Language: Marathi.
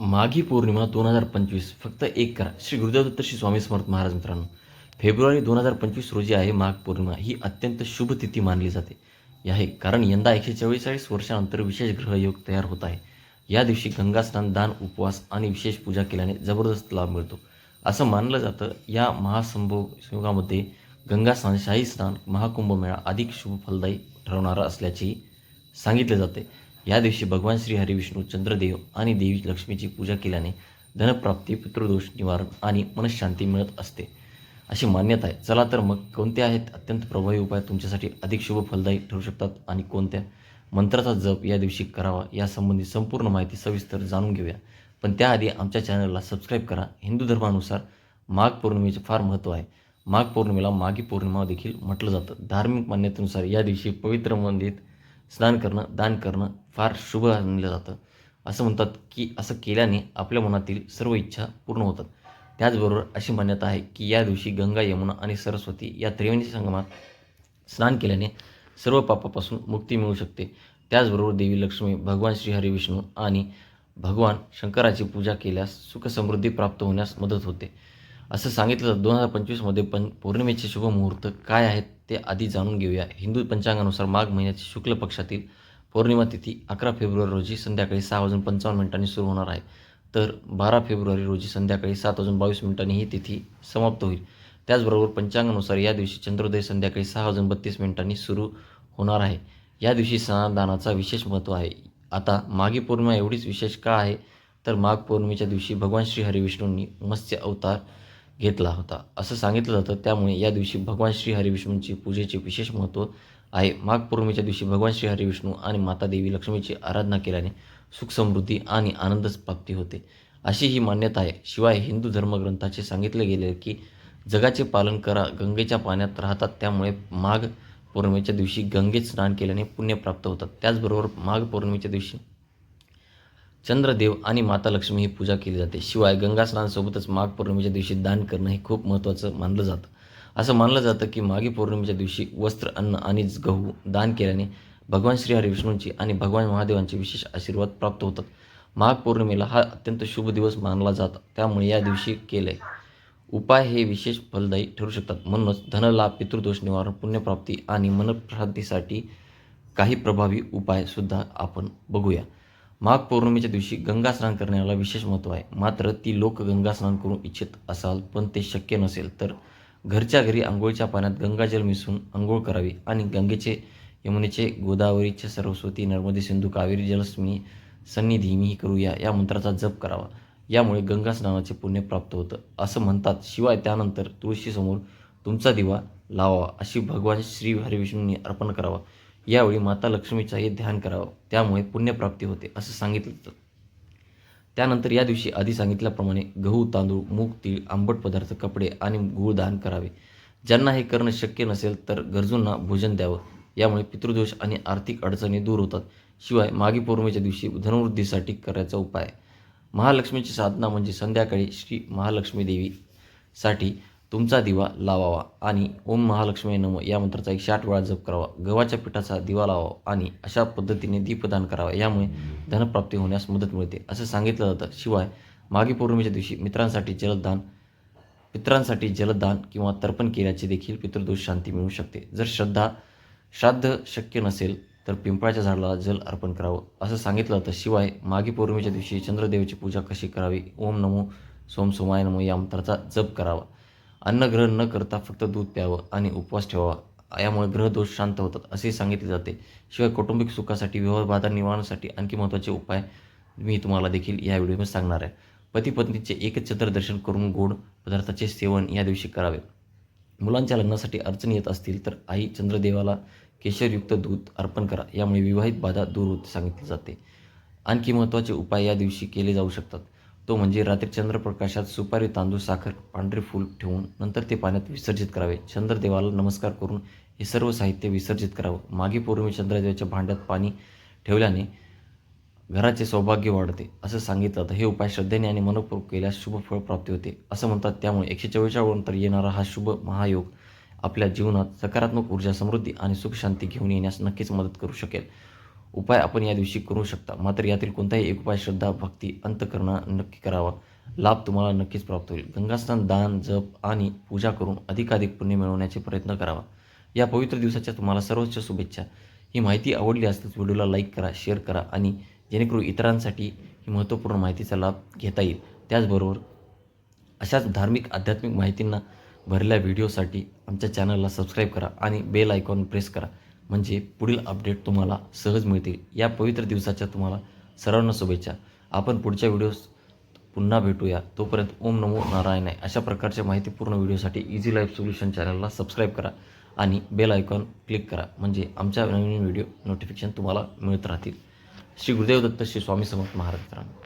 माघी पौर्णिमा दोन हजार पंचवीस फक्त एक करा. श्री गुरुदेव दत्त श्री स्वामी समर्थ महाराज मित्रांनो फेब्रुवारी दोन हजार पंचवीस रोजी आहे माघ पौर्णिमा. ही अत्यंत शुभ तिथी मानली जाते. आहे कारण यंदा एकशे चव्वेचाळीस वर्षानंतर विशेष ग्रहयोग तयार होत आहे. या दिवशी गंगास्नान दान उपवास आणि विशेष पूजा केल्याने जबरदस्त लाभ मिळतो. असं मानलं जातं या महासंभोग गंगास्नान गंगा स्नान शाही स्नान महाकुंभमेळा अधिक शुभ फलदायी ठरवणारा असल्याचे सांगितले जाते. या दिवशी भगवान श्री हरिविष्णू चंद्रदेव आणि देवी लक्ष्मीची पूजा केल्याने धनप्राप्ती पितृदोष निवारण आणि मनशांती मिळत असते. अशी मान्यता आहे. चला तर मग कोणते आहेत अत्यंत प्रभावी उपाय तुमच्यासाठी अधिक शुभ फलदायी ठरू शकतात आणि कोणत्या? मंत्राचा जप या दिवशी करावा यासंबंधी संपूर्ण माहिती सविस्तर जाणून घेऊया. पण त्याआधी आमच्या चॅनलला सबस्क्राईब करा. हिंदू धर्मानुसार माघ पौर्णिमेचे फार महत्त्व आहे. माघ पौर्णिमेला माघी पौर्णिमा देखील म्हटलं जातं. धार्मिक मान्यतेनुसार या दिवशी पवित्र मंदिर स्नान करणं दान करणं फार शुभ मानलं जातं. असं म्हणतात की असं केल्याने आपल्या मनातील सर्व इच्छा पूर्ण होतात. त्याचबरोबर अशी मान्यता आहे की या दिवशी गंगा यमुना आणि सरस्वती या त्रिवेणी संगमात स्नान केल्याने सर्व पापापासून मुक्ती मिळू शकते. त्याचबरोबर देवी लक्ष्मी भगवान श्री हरी विष्णू आणि भगवान शंकराची पूजा केल्यास सुखसमृद्धी प्राप्त होण्यास मदत होते. असं सांगितलं जातं. दोन हजार पंचवीसमध्ये पण पौर्णिमेचे शुभ मुहूर्त काय आहेत ते आधी जाणून घेऊया. हिंदू पंचांगानुसार माघ महिन्याचे शुक्ल पक्षातील पौर्णिमा तिथी अकरा फेब्रुवारी रोजी संध्याकाळी सहा वाजून पंचावन्न मिनिटांनी सुरू होणार आहे. तर बारा फेब्रुवारी रोजी संध्याकाळी सात वाजून बावीस मिनिटांनी ही तिथी समाप्त होईल. त्याचबरोबर पंचांगानुसार या दिवशी चंद्रोदय संध्याकाळी सहा वाजून बत्तीस मिनिटांनी सुरू होणार आहे. या दिवशी स्नानदानाचा विशेष महत्त्व आहे. आता माघी पौर्णिमा एवढीच विशेष का आहे? तर माघ पौर्णिमेच्या दिवशी भगवान श्री हरिविष्णूंनी मत्स्य अवतार घेतला होता. असं सांगितलं जातं. त्यामुळे या दिवशी भगवान श्री हरिविष्णूंची पूजेचे विशेष महत्त्व आहे. माघ पौर्णिमेच्या दिवशी भगवान श्री हरिविष्णू आणि माता देवी लक्ष्मीची आराधना केल्याने सुख समृद्धी आणि आनंदच प्राप्ती होते. अशी ही मान्यता आहे. शिवाय हिंदू धर्मग्रंथाचे सांगितले गेले की जगाचे पालन करा गंगेच्या पाण्यात राहतात. त्यामुळे माघ पौर्णिमेच्या दिवशी गंगेत स्नान केल्याने पुण्य प्राप्त होतात. त्याचबरोबर माघ पौर्णिमेच्या दिवशी चंद्रदेव आणि माता लक्ष्मी ही पूजा केली जाते. शिवाय गंगास्नानसोबतच माघ पौर्णिमेच्या दिवशी दान करणं हे खूप महत्त्वाचं मानलं जातं. असं मानलं जातं की माघी पौर्णिमेच्या दिवशी वस्त्र अन्न आणि गहू दान केल्याने भगवान श्री हरिविष्णूंची आणि भगवान महादेवांचे विशेष आशीर्वाद प्राप्त होतात. माघ पौर्णिमेला हा अत्यंत शुभ दिवस मानला जातो. त्यामुळे या दिवशी केले उपाय हे विशेष फलदायी ठरू शकतात. म्हणूनच धनलाभ पितृदोष निवारण पुण्यप्राप्ती आणि मनप्रांतीसाठी काही प्रभावी उपायसुद्धा आपण बघूया. माघ पौर्णिमेच्या दिवशी गंगा स्नान करण्याला विशेष महत्त्व आहे. मात्र ती लोक गंगा स्नान करू इच्छित असाल पण ते शक्य नसेल तर घरच्या घरी आंघोळीच्या पाण्यात गंगाजल मिसळून आंघोळ करावी आणि गंगेचे यमुनेचे गोदावरीचे सरस्वती नर्मदे सिंधू कावेरी जलस्मी सन्निधीमीही करूया या मंत्राचा जप करावा. यामुळे गंगा स्नानाचे पुण्य प्राप्त होतं. असं म्हणतात शिवाय त्यानंतर तुळशीसमोर तुमचा दिवा लावावा अशी भगवान श्री हरिविष्णूंनी अर्पण करावा. यावेळी माता लक्ष्मीचाही ध्यान करावं त्यामुळे पुण्यप्राप्ती होते असं सांगितलं जातं. त्यानंतर या दिवशी आधी सांगितल्याप्रमाणे गहू तांदूळ मूग तीळ आंबट पदार्थ कपडे आणि गूळ दान करावे. ज्यांना हे करणं शक्य नसेल तर गरजूंना भोजन द्यावं. यामुळे पितृदोष आणि आर्थिक अडचणी दूर होतात. शिवाय मागी पौर्णिमेच्या दिवशी धनवृद्धीसाठी करायचा उपाय. महालक्ष्मीची साधना म्हणजे संध्याकाळी श्री महालक्ष्मी देवीसाठी तुमचा दिवा लावावा आणि ओम महालक्ष्मी नम या मंत्राचा एकशे आठ वेळा जप करावा. गव्हाच्या पिठाचा दिवा लावावा आणि अशा पद्धतीने दीपदान करावा. यामुळे धनप्राप्ती होण्यास मदत मिळते. असं सांगितलं जातं. शिवाय मागी पौर्णिमेच्या दिवशी मित्रांसाठी जलदान पित्रांसाठी जलदान किंवा तर्पण केल्याचे देखील पितृदोष शांती मिळू शकते. जर श्रद्धा श्राद्ध शक्य नसेल तर पिंपळाच्या झाडाला जल अर्पण करावं. असं सांगितलं जातं. शिवाय मागी पौर्णिमेच्या दिवशी चंद्रदेवाची पूजा कशी करावी? ओम नमो सोम सोमाय नमो या मंत्राचा जप करावा. अन्नग्रहण न करता फक्त दूध प्यावं आणि उपवास ठेवावा. यामुळे ग्रहदोष शांत होतात असे सांगितले जाते. शिवाय कौटुंबिक सुखासाठी विवाह बाधा निवारणासाठी आणखी महत्त्वाचे उपाय मी तुम्हाला देखील या व्हिडिओमध्ये सांगणार आहे. पती पत्नीचे एकछत्र दर्शन करून गोड पदार्थाचे सेवन या दिवशी करावे. मुलांच्या लग्नासाठी अडचणी येत असतील तर आई चंद्रदेवाला केशरयुक्त दूध अर्पण करा. यामुळे विवाहित बाधा दूर होत सांगितली जाते. आणखी महत्त्वाचे उपाय या दिवशी केले जाऊ शकतात. तो म्हणजे रात्री चंद्रप्रकाशात सुपारी तांदूळ साखर पांढरे फूल ठेवून नंतर ते पाण्यात विसर्जित करावे. चंद्रदेवाला नमस्कार करून हे सर्व साहित्य विसर्जित करावं. मागे पूर्वी चंद्रदेवाच्या भांड्यात पाणी ठेवल्याने घराचे सौभाग्य वाढते असं सांगितलं. तर हे उपाय श्रद्धेने आणि मनपूर्वक केल्यास शुभ फळ प्राप्ती होते असं म्हणतात. त्यामुळे एकशे चव्वेचाळीस नंतर येणारा हा शुभ महायोग आपल्या जीवनात सकारात्मक ऊर्जा समृद्धी आणि सुखशांती घेऊन येण्यास नक्कीच मदत करू शकेल. उपाय आपण या दिवशी करू शकता. मात्र यातील कोणताही एक उपाय श्रद्धा भक्ती अंतकरणं नक्की करावा. लाभ तुम्हाला नक्कीच प्राप्त होईल. गंगास्नान दान जप आणि पूजा करून अधिकाधिक पुण्य मिळवण्याचे प्रयत्न करावा. या पवित्र दिवसाच्या तुम्हाला सर्वोच्च शुभेच्छा. ही माहिती आवडली असल्यास व्हिडिओला लाईक करा शेअर करा आणि जेणेकरून इतरांसाठी ही महत्त्वपूर्ण माहितीचा लाभ घेता येईल. त्याचबरोबर अशाच धार्मिक आध्यात्मिक माहितींना भरलेल्या व्हिडिओसाठी आमच्या चॅनलला सबस्क्राईब करा आणि बेल आयकॉन प्रेस करा. म्हणजे पुढील अपडेट तुम्हाला सहज मिळतील या पवित्र दिवसाच्या तुम्हाला सर्वांना शुभेच्छा. आपण पुढच्या व्हिडिओज पुन्हा भेटूया. तोपर्यंत ओम नमो नारायण आहे अशा प्रकारच्या माहितीपूर्ण व्हिडिओसाठी इझी लाईफ सोल्युशन चॅनलला सबस्क्राईब करा आणि बेल आयकॉन क्लिक करा. म्हणजे आमच्या नवीन व्हिडिओ नोटिफिकेशन तुम्हाला मिळत राहतील. श्री गुरुदेव दत्त श्री स्वामी समर्थ महाराज मित्रांनो